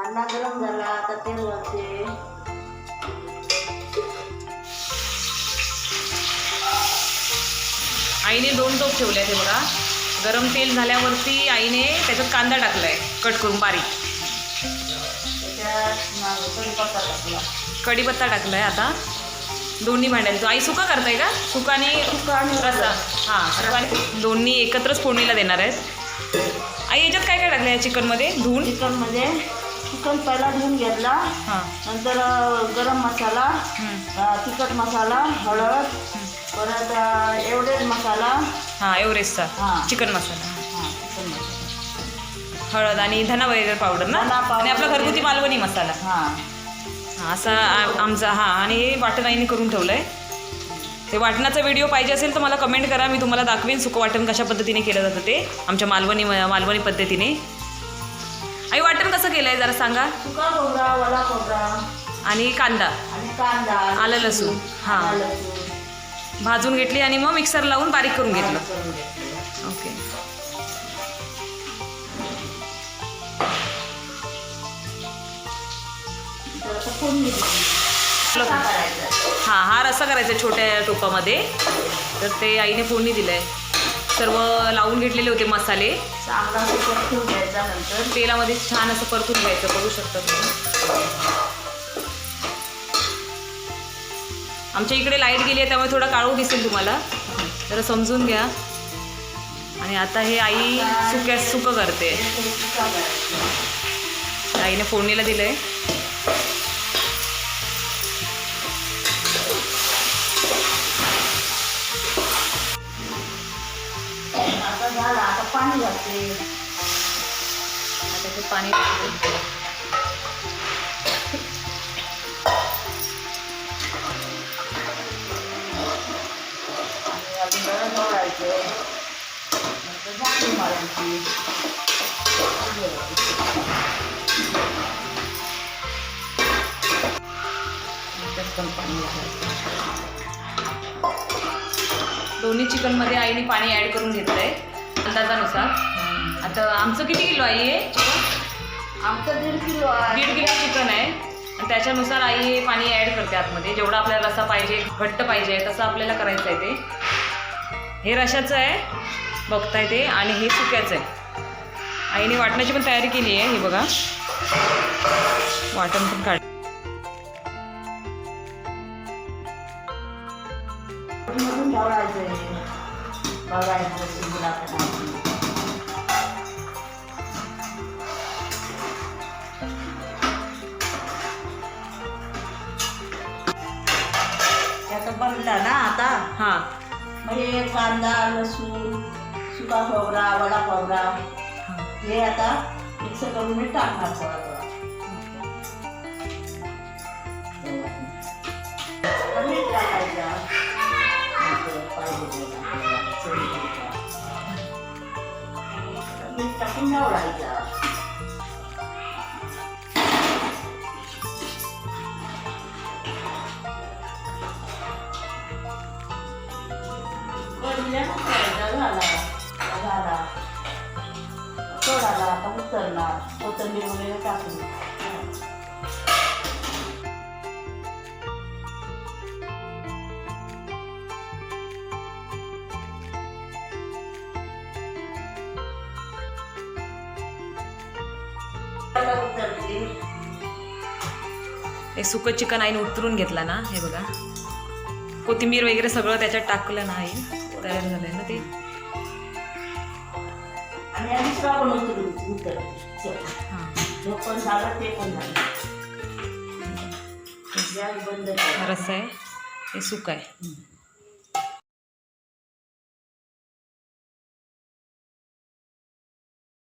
कांदा गरम झाला आता तेल वरते आईने दोन टोप ठेवले ते बघा. गरम तेल झाल्यावरती आईने त्याच्यात कांदा टाकलाय कट करून बारीक. कढीपत्ता टाकला. कढीपत्ता टाकलाय आता. दोन्ही भांड्यांचं आई सुका करताय का? सुका आणि सुका आणि हां दोन्ही एकत्रच फोडणीला देणार आहेत. आई याच्यात काय काय टाकलं या चिकनमध्ये? धुवून चिकनमध्ये चिकन पहिला धुवून घेतला. हां. नंतर गरम मसाला तिखट मसाला हळद परत एवढेच मसाला. हां हां. चिकन मसाला. हां चिकन मसाला. हळद आणि धना वगैरे पावडर ना? धना पावडर. आणि आपला घरगुती मालवणी मसाला. हां. हा, असा आ- आमचा हा आणि हे वाटण आईने करून ठेवलं आहे ते वाटणाचा व्हिडिओ पाहिजे असेल तर मला कमेंट करा. मी तुम्हाला दाखवेन सुकं वाटण कशा पद्धतीने केलं जातं ते आमच्या मालवणी मालवणी पद्धतीने. आई वाटण कसं केलं आहे जरा सांगा. सुका खोबरा वला खोबरा आणि कांदा. आणि कांदा. आलं लसूण. हां. आलं लसूण. भाजून घेतली आणि मग मिक्सर लावून बारीक करून घेतलं. करून घेतलं. ओके. तर आता फोडणी दिली. रस्सा करायचा. हां हा रस्सा करायचा छोट्या टोपामध्ये. तर ते आईने फोडणी दिलं आहे सर्व लावून घेतलेले होते मसाले. घ्यायचा नंतर. तेलामध्ये छान असं परतून घ्यायचं बघू शकता तुम्ही. आमच्या इकडे लाइट गेली आहे त्यामुळे थोडा काळू दिसेल तुम्हाला. जरा समजून घ्या. आणि आता हे आई सुक्या सुकं करते. आईने फोडणीला दिलं आहे पाणी घालते आता ते पाणी टाकते. आणि अजून पण दोन्ही चिकनमध्ये आईने पाणी ॲड करून घेतलं आहे अंदाजानुसार. आता आमचं किती किलो आई आहे? आमचं दीड किलो आहे. दीड किलो चिकन आहे. आणि त्याच्यानुसार आई हे पाणी ॲड करते आतमध्ये. जेवढा आपल्याला रसा पाहिजे घट्ट पाहिजे तसं आपल्याला करायचं आहे ते. हे रशाचं आहे. बघताय ते. आणि हे सुक्याचं आहे. आईने वाटण्याची पण तयारी केली आहे. हे बघा. वाटण पण काढ मधून ढवळायचं बघायचं शिजला का नाही. ते आता बनला ना आता? हां. म्हणजे कांदा लसूण सुका खोबरा वडा खोबरा हे आता मिक्स करून मी टाकणार थोडा थोडा. आता मीठ टाकून ढवळायचं. वरल्या करायचा झाला झाला सोडाला आता उतरणार कोथिंबीर वगैरे टाकून आता हे सुकं चिकन आईने उतरून घेतला ना हे बघा. कोथिंबीर वगैरे सगळं त्याच्यात टाकलं ना आई तयार झालंय ना ते. झालं झालं. रस्सा आहे. हे सुकं आहे.